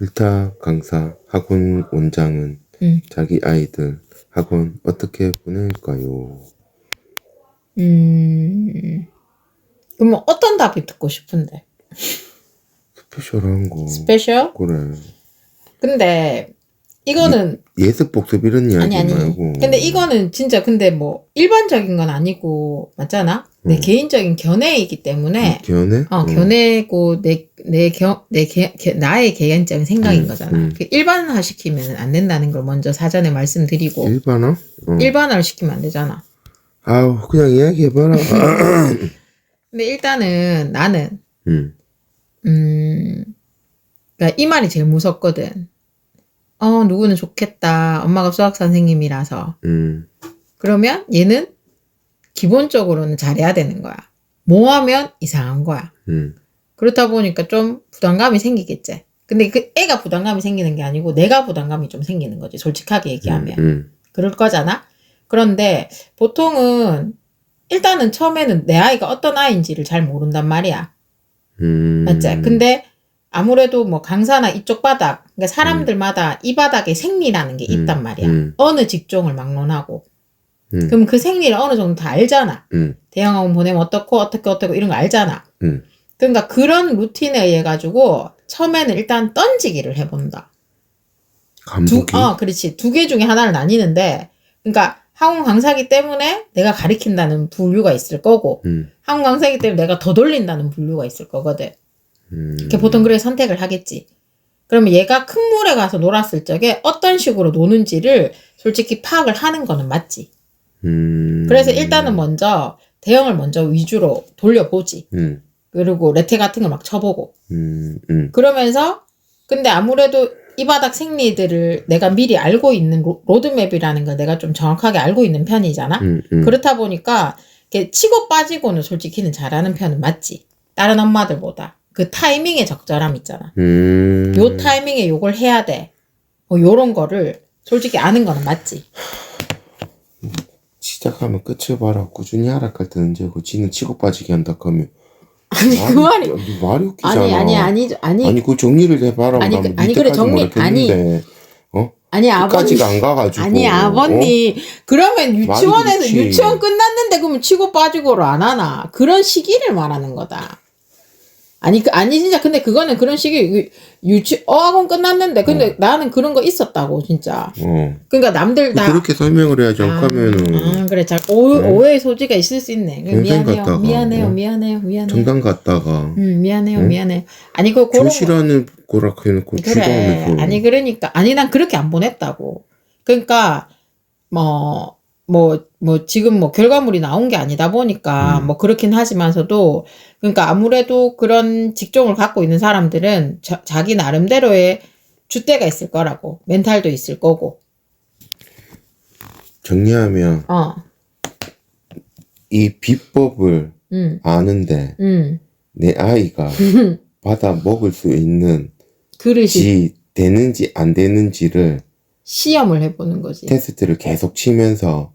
일타 강사 학원 원장은 음. 자기 아이들 학원 어떻게 보낼까요? 음. 그럼 뭐 어떤 답이 듣고 싶은데? 스페셜한 거. 스페셜? 그래. 근데 이거는 예습 복습 이런 이야기 아니 아니. 말고. 근데 이거는 진짜 근데 뭐 일반적인 건 아니고 맞잖아. 내 음. 개인적인 견해이기 때문에 견해? 어, 음. 견해고 내내견내 나의 개인적인 생각인 음, 거잖아. 음. 그 일반화 시키면 안 된다는 걸 먼저 사전에 말씀드리고 일반화? 어. 일반화를 시키면 안 되잖아. 아우 그냥 이야기해봐라. 근데 일단은 나는 음. 음, 그러니까 이 말이 제일 무섭거든. 어, 누구는 좋겠다. 엄마가 수학 선생님이라서. 음. 그러면 얘는 기본적으로는 잘해야 되는 거야. 뭐 하면 이상한 거야. 음. 그렇다 보니까 좀 부담감이 생기겠지. 근데 그 애가 부담감이 생기는 게 아니고 내가 부담감이 좀 생기는 거지. 솔직하게 얘기하면. 음. 그럴 거잖아? 그런데 보통은 일단은 처음에는 내 아이가 어떤 아이인지를 잘 모른단 말이야. 음. 맞지? 근데 아무래도 뭐 강사나 이쪽 바닥, 그러니까 사람들마다 이 바닥에 생리라는 게 음, 있단 말이야. 음. 어느 직종을 막론하고. 음. 그럼 그 생리를 어느 정도 다 알잖아. 음. 대형학원 보내면 어떻고, 어떻게, 어떻고, 이런 거 알잖아. 음. 그러니까 그런 루틴에 의해 가지고 처음에는 일단 던지기를 해본다. 두, 감독이. 어, 그렇지. 두 개 중에 하나를 나뉘는데, 그러니까 학원 강사기 때문에 내가 가리킨다는 분류가 있을 거고, 음. 학원 강사기 때문에 내가 더 돌린다는 분류가 있을 거거든. 음. 보통 그래 선택을 하겠지. 그러면 얘가 큰 물에 가서 놀았을 적에 어떤 식으로 노는지를 솔직히 파악을 하는 거는 맞지. 음. 그래서 일단은 먼저 대형을 먼저 위주로 돌려보지. 음. 그리고 레테 같은 걸 막 쳐보고. 음. 음. 그러면서 근데 아무래도 이 바닥 생리들을 내가 미리 알고 있는 로, 로드맵이라는 걸 내가 좀 정확하게 알고 있는 편이잖아. 음. 음. 그렇다 보니까 이렇게 치고 빠지고는 솔직히는 잘하는 편은 맞지. 다른 엄마들보다. 그 타이밍의 적절함 있잖아. 음. 요 타이밍에 요걸 해야 돼. 뭐 요런 거를 솔직히 아는 거는 맞지. 시작하면 끝을 봐라. 꾸준히 하락할 때 언제고 지는 치고 빠지게 한다 하면 아니 그 말이 말이 웃기잖아. 아니 아니 아니 아니 아니 그 정리를 해봐라. 아니, 그- 아니, 그래, 정리- 모르겠는데. 어? 아니 끝까지가 안 가가지고. 아니 아버님 그러면 유치원에서. 유치원 끝났는데 그러면 치고 빠지고를 안 하나 그런 시기를 말하는 거다. 아니 그 아니 진짜 근데 그거는 그런 그 유치 어학원 끝났는데 근데 나는 그런 거 있었다고 진짜. 어. 어. 그러니까 남들 다 그렇게 설명을 해야지 아, 않고하면은 아, 그래 잘 오, 응? 오해의 소지가 있을 수 있네. 동생 미안해요, 같다가, 미안해요, 어? 미안해요, 미안해요. 정당 갔다가 음, 미안해요, 응? 미안해요. 아니 그 그런 거- 조시라는 거라 해놓고 그래. 아니 그러니까 아니 난 그렇게 안 보냈다고. 그러니까 뭐 뭐, 뭐, 지금 뭐, 결과물이 나온 게 아니다 보니까, 음. 뭐, 그렇긴 하지만서도, 그러니까 아무래도 그런 직종을 갖고 있는 사람들은 자, 자기 나름대로의 줏대가 있을 거라고, 멘탈도 있을 거고, 정리하면 어, 이 비법을 음, 아는데 음. 내 아이가 받아 먹을 수 있는 그릇이 지 되는지 안 되는지를 시험을 해보는 거지. 테스트를 계속 치면서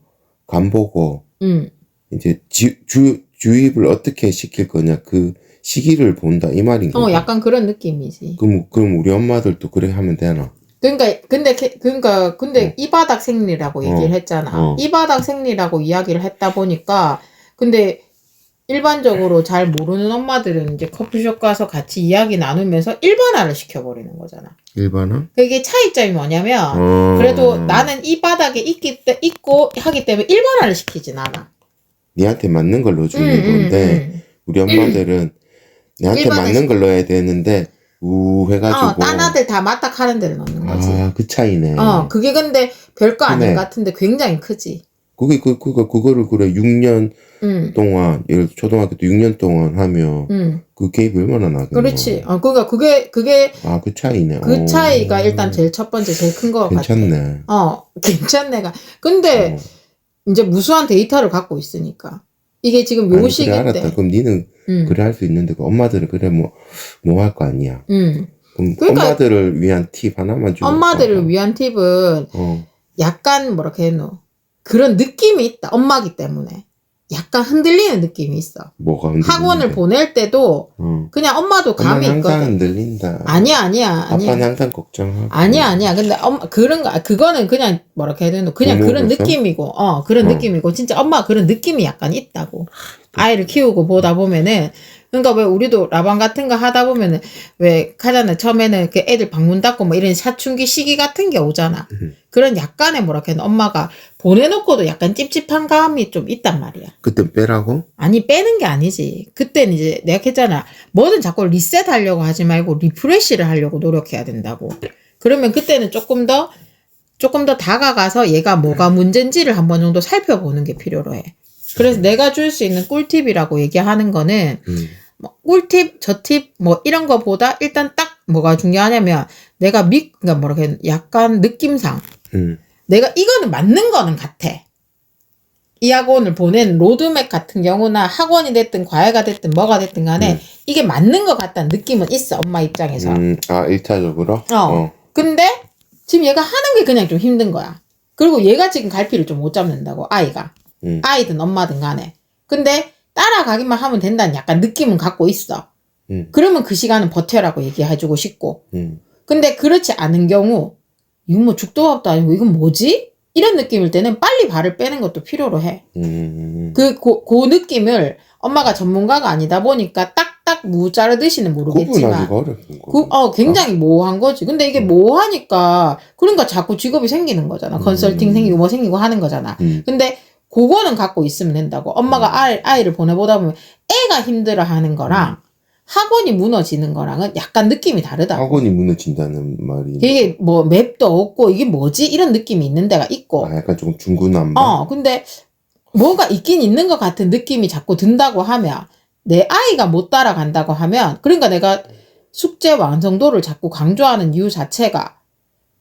간 보고 음, 이제 지, 주 주입을 어떻게 시킬 거냐 그 시기를 본다 이 말인 거야. 어, 약간 그런 느낌이지. 그럼 그럼 우리 엄마들도 그래 하면 되나? 그러니까 근데 게- 그러니까 근데 어. 이 바닥 생리라고 얘기를 어. 했잖아. 어. 이 바닥 생리라고 이야기를 했다 보니까 근데 일반적으로 잘 모르는 엄마들은 이제 커피숍 가서 같이 이야기 나누면서 일반화를 시켜버리는 거잖아. 일반화? 그게 차이점이 뭐냐면 어. 그래도 나는 이 바닥에 있기 때 있고 하기 때문에 일반화를 시키진 않아. 니한테 맞는 걸 넣어주는 음, 음, 건데 음. 우리 엄마들은 내한테 일반화 맞는 걸 넣어야 되는데 우 해가지고 어, 딴 아들 다 맞닥 하는 데를 넣는 거지. 아 그 차이네. 어, 그게 근데 별거 아닌. 것 같은데 굉장히 크지. 그게 그 그거 그거를 그래 6년 응, 동안 예를 들어 초등학교 때 6년 동안 하면 응. 그 개입이 얼마나 나겠노? 그렇지. 어, 그러니까 그게 그게 아 그 차이네. 그 어. 차이가 일단 제일 첫 번째 제일 큰 거 같아. 괜찮네. 어, 괜찮네가. 근데 어. 이제 무수한 데이터를 갖고 있으니까 이게 지금 요 아니, 시기 그래 때. 알았다. 그럼 니는 응, 그래 할 수 있는데 그 엄마들은 그래 뭐 뭐 할 거 아니야. 응. 그럼 그러니까 엄마들을 위한 팁 하나만 줘. 엄마들을 위한 팁은 어. 약간 뭐랄까 해노 그런 느낌이 있다. 엄마기 때문에. 약간 흔들리는 느낌이 있어. 뭐가 흔들리는데? 학원을 보낼 때도 어. 그냥 엄마도 감이 엄마는 항상 있거든. 흔들린다. 아니야, 아니야, 아빠는 아니야. 항상 걱정하고. 아니야, 아니야. 근데 엄마 그런 거 그거는 그냥 뭐라 해야 되노? 그냥 그런 부모로서? 느낌이고, 어 그런 어. 느낌이고, 진짜 엄마 그런 느낌이 약간 있다고. 아이를 키우고 보다 보면은. 그러니까 왜 우리도 라방 같은 거 하다 보면은 왜 하잖아 처음에는 그 애들 방문 닫고 뭐 이런 사춘기 시기 같은 게 오잖아. 음. 그런 약간의 뭐라 해야 엄마가 보내놓고도 약간 찝찝한 감이 좀 있단 말이야. 그때 빼라고? 아니 빼는 게 아니지. 그때는 이제 내가 했잖아. 뭐든 자꾸 리셋하려고 하지 말고 리프레시를 하려고 노력해야 된다고. 그러면 그때는 조금 더 조금 더 다가가서 얘가 뭐가 문제인지를 한 번 정도 살펴보는 게 필요로 해. 그래서 내가 줄 수 있는 꿀팁이라고 얘기하는 거는 음. 뭐 꿀팁, 저팁 뭐 이런 거보다 일단 딱 뭐가 중요하냐면 내가 미 그러니까 뭐라 되나 약간 느낌상 음. 내가 이거는 맞는 거는 같아. 이 학원을 보낸 로드맵 같은 경우나 학원이 됐든 과외가 됐든 뭐가 됐든 간에 음. 이게 맞는 것 같다는 느낌은 있어 엄마 입장에서. 음. 아, 1차적으로? 어. 근데 지금 얘가 하는 게 그냥 좀 힘든 거야. 그리고 얘가 지금 갈피를 좀 못 잡는다고 아이가 음. 아이든 엄마든 간에. 근데 따라가기만 하면 된다는 약간 느낌은 갖고 있어. 음. 그러면 그 시간은 버텨라고 얘기해주고 싶고. 음. 근데 그렇지 않은 경우 이거 뭐 죽도밥도 아니고 이건 뭐지? 이런 느낌일 때는 빨리 발을 빼는 것도 필요로 해. 음. 그, 그, 그 느낌을 엄마가 전문가가 아니다 보니까 딱딱 무 자르듯이는 모르겠지만. 구분하기가 어렵은 거. 그, 어, 굉장히 모호한 거지. 근데 이게 모호하니까, 그러니까 자꾸 직업이 생기는 거잖아. 컨설팅 음. 생기고 뭐 생기고 하는 거잖아. 음. 근데 그거는 갖고 있으면 된다고. 엄마가 아이, 아이를 보내보다 보면 애가 힘들어 하는 거랑 학원이 무너지는 거랑은 약간 느낌이 다르다. 학원이 무너진다는 말이. 이게 뭐 맵도 없고 이게 뭐지? 이런 느낌이 있는 데가 있고. 아, 약간 좀 중구난방. 어, 근데 뭐가 있긴 있는 것 같은 느낌이 자꾸 든다고 하면 내 아이가 못 따라간다고 하면 그러니까 내가 숙제 완성도를 자꾸 강조하는 이유 자체가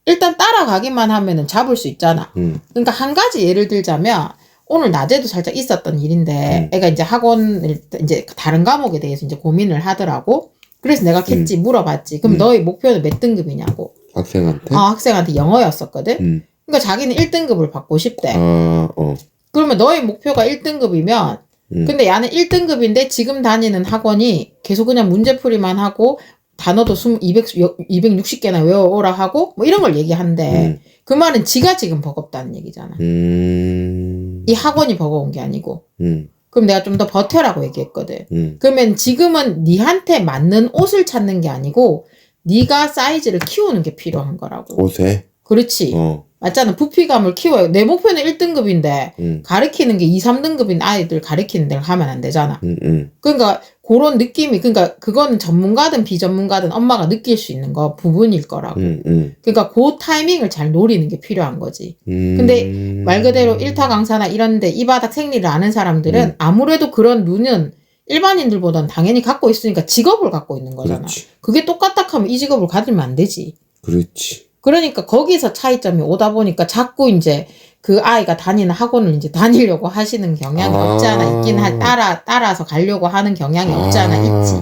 일단 따라가기만 하면은 잡을 수 있잖아. 음. 그러니까 한 가지 예를 들자면 오늘 낮에도 살짝 있었던 일인데 음. 애가 이제 학원을 이제 다른 과목에 대해서 이제 고민을 하더라고. 그래서 내가 겠지 물어봤지. 그럼 음. 너의 목표는 몇 등급이냐고. 학생한테? 어, 학생한테 영어였었거든. 음. 그러니까 자기는 1등급을 받고 싶대. 아, 어. 그러면 너의 목표가 1등급이면 음. 근데 야는 1등급인데 지금 다니는 학원이 계속 그냥 문제풀이만 하고 단어도 2 200, 260개나 외워오라 하고 뭐 이런 걸 얘기한대. 음. 그 말은 지가 지금 버겁다는 얘기잖아. 음. 이 학원이 버거운 게 아니고. 음. 그럼 내가 좀 더 버텨라고 얘기했거든. 음. 그러면 지금은 니한테 맞는 옷을 찾는 게 아니고 네가 사이즈를 키우는 게 필요한 거라고. 옷에? 그렇지. 어. 맞잖아. 부피감을 키워요. 내 목표는 1등급인데 음. 가르치는 게 2, 3등급인 아이들 가르치는 데를 하면 안 되잖아. 음. 음. 그러니까 그런 느낌이 그러니까 그거는 전문가든 비전문가든 엄마가 느낄 수 있는 거 부분일 거라고. 음. 음. 그러니까 그 타이밍을 잘 노리는 게 필요한 거지. 음. 근데 말 그대로 일타 강사나 이런데 이 바닥 생리를 아는 사람들은 음. 아무래도 그런 눈은 일반인들보다는 당연히 갖고 있으니까 직업을 갖고 있는 거잖아. 그렇지. 그게 똑같다 하면 이 직업을 가지면 안 되지. 그렇지. 그러니까 거기서 차이점이 오다 보니까 자꾸 이제 그 아이가 다니는 학원을 이제 다니려고 하시는 경향이 아. 없지 않아 있긴 할 따라 따라서 가려고 하는 경향이 없지 않아 있지.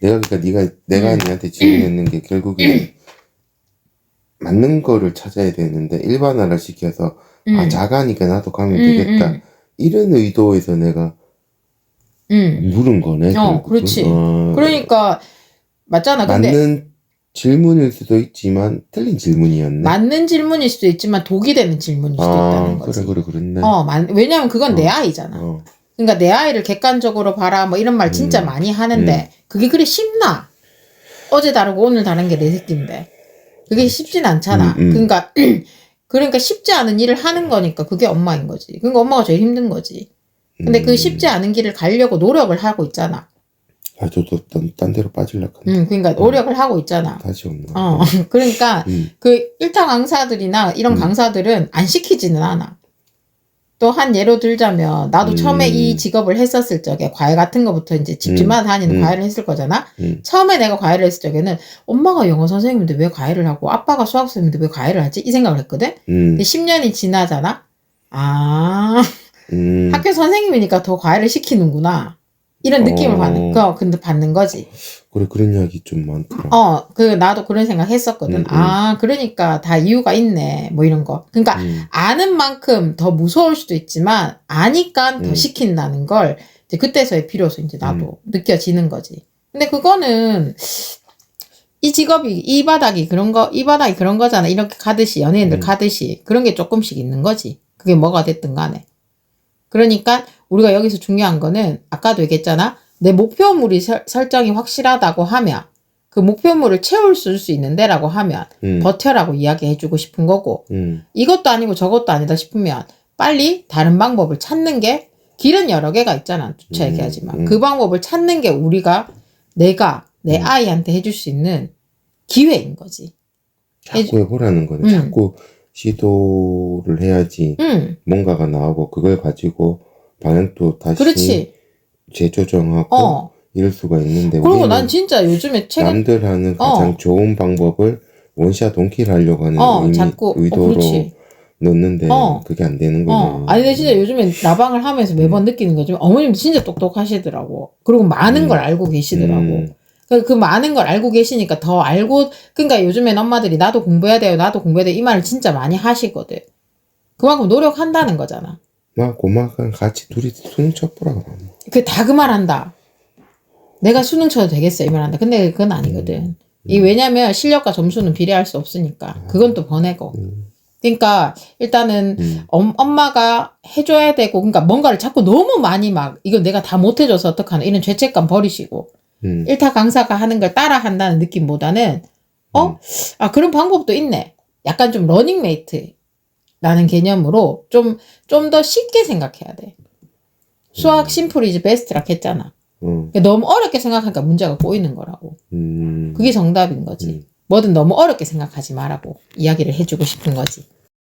내가 그러니까 네가 내가 음. 니한테 질문했는 게 결국에 맞는 거를 찾아야 되는데 일반화를 시켜서 음. 아 작아니까 나도 가면 음, 되겠다 음. 이런 의도에서 내가 음. 물은 거네. 어, 결국은. 그렇지. 어, 그러니까 맞잖아. 근데 맞는 질문일 수도 있지만 틀린 질문이었네. 맞는 질문일 수도 있지만 독이 되는 질문일 수도 아 있다는 거지. 그래 그래 그랬네. 어, 만, 왜냐면 그건 내 어. 아이잖아. 어. 그러니까 내 아이를 객관적으로 봐라 뭐 이런 말 진짜 음. 많이 하는데 그게 그리 쉽나? 어제 다르고 오늘 다른 게 내 새끼인데 그게 쉽진 않잖아. 음, 음. 그러니까 그러니까 쉽지 않은 일을 하는 거니까 그게 엄마인 거지. 그러니까 엄마가 제일 힘든 거지. 근데 음. 그 쉽지 않은 길을 가려고 노력을 하고 있잖아. 아 저도 딴, 딴 데로 빠질라 하네. 음, 그러니까 노력을 하고 있잖아. 다시 없나. 어, 그러니까 음. 그 일타 강사들이나 이런 음. 강사들은 안 시키지는 않아. 또 한 예로 들자면 나도 음. 처음에 이 직업을 했었을 적에 과외 같은 거부터 이제 집집마다 다니는 음. 과외를 했을 거잖아. 음. 처음에 내가 과외를 했을 적에는 엄마가 영어 선생님인데 왜 과외를 하고 아빠가 수학 선생님인데 왜 과외를 하지? 이 생각을 했거든. 음. 근데 10년이 지나잖아. 아 음. 학교 선생님이니까 더 과외를 시키는구나. 이런 느낌을 어. 받는 거 근데 받는 거지. 그래 그런 이야기 좀 많더라. 어, 그 나도 그런 생각 했었거든. 음, 음. 아, 그러니까 다 이유가 있네. 뭐 이런 거. 그러니까 음, 아는 만큼 더 무서울 수도 있지만 아니까 더 음. 시킨다는 걸 이제 그때서의 비로소 이제 나도 느껴지는 거지. 근데 그거는 이 직업이 이 바닥이 그런 거 이 바닥이 그런 거잖아. 이렇게 가듯이 연예인들 음. 가듯이 그런 게 조금씩 있는 거지. 그게 뭐가 됐든 간에. 그러니까 우리가 여기서 중요한 거는 아까도 얘기했잖아. 내 목표물이 설, 설정이 확실하다고 하면 그 목표물을 채울 수 있는데라고 하면 음, 버텨라고 이야기해주고 싶은 거고 음, 이것도 아니고 저것도 아니다 싶으면 빨리 다른 방법을 찾는 게 길은 여러 개가 있잖아. 주차 음, 얘기하지만 음. 그 방법을 찾는 게 우리가 내가 내 음. 아이한테 해줄 수 있는 기회인 거지. 자꾸 해보라는 거네. 음. 자꾸 시도를 해야지 응, 뭔가가 나오고 그걸 가지고 방향도 다시 그렇지. 재조정하고 어. 이럴 수가 있는데 그리고 난 진짜 요즘에 최근 남들 하는 가장 어. 좋은 방법을 원샷 동키를 하려고 하는 어 의미, 자꾸 어, 의도로 그렇지. 넣는데 어. 그게 안 되는 거죠. 어 아니 근데 진짜 요즘에 나방을 하면서 매번 느끼는 거지만 어머님 진짜 똑똑하시더라고. 그리고 많은 음. 걸 알고 계시더라고. 음, 그, 그 많은 걸 알고 계시니까 더 알고, 그러니까 요즘엔 엄마들이 나도 공부해야 돼요, 나도 공부해야 돼, 이 말을 진짜 많이 하시거든. 그만큼 노력한다는 거잖아. 막 고마가 같이 둘이 손 쳐보라 그럼. 그다 그 말 한다. 내가 수능 쳐도 되겠어, 이 말 한다. 근데 그건 아니거든. 이 왜냐면 실력과 점수는 비례할 수 없으니까. 그건 또 번외고. 음, 그러니까 일단은 음, 엄, 엄마가 해줘야 되고, 그러니까 뭔가를 자꾸 너무 많이 막, 이거 내가 다 못해줘서 어떡하나, 이런 죄책감 버리시고, 음, 일타 강사가 하는 걸 따라 한다는 느낌보다는 어? 음. 아 그런 방법도 있네. 약간 좀 러닝메이트라는 개념으로 좀 좀 더 쉽게 생각해야 돼. 수학 심플 이즈 베스트라 했잖아. 어, 그러니까 너무 어렵게 생각하니까 문제가 꼬이는 거라고. 음, 그게 정답인 거지. 음. 뭐든 너무 어렵게 생각하지 말라고 이야기를 해주고 싶은 거지.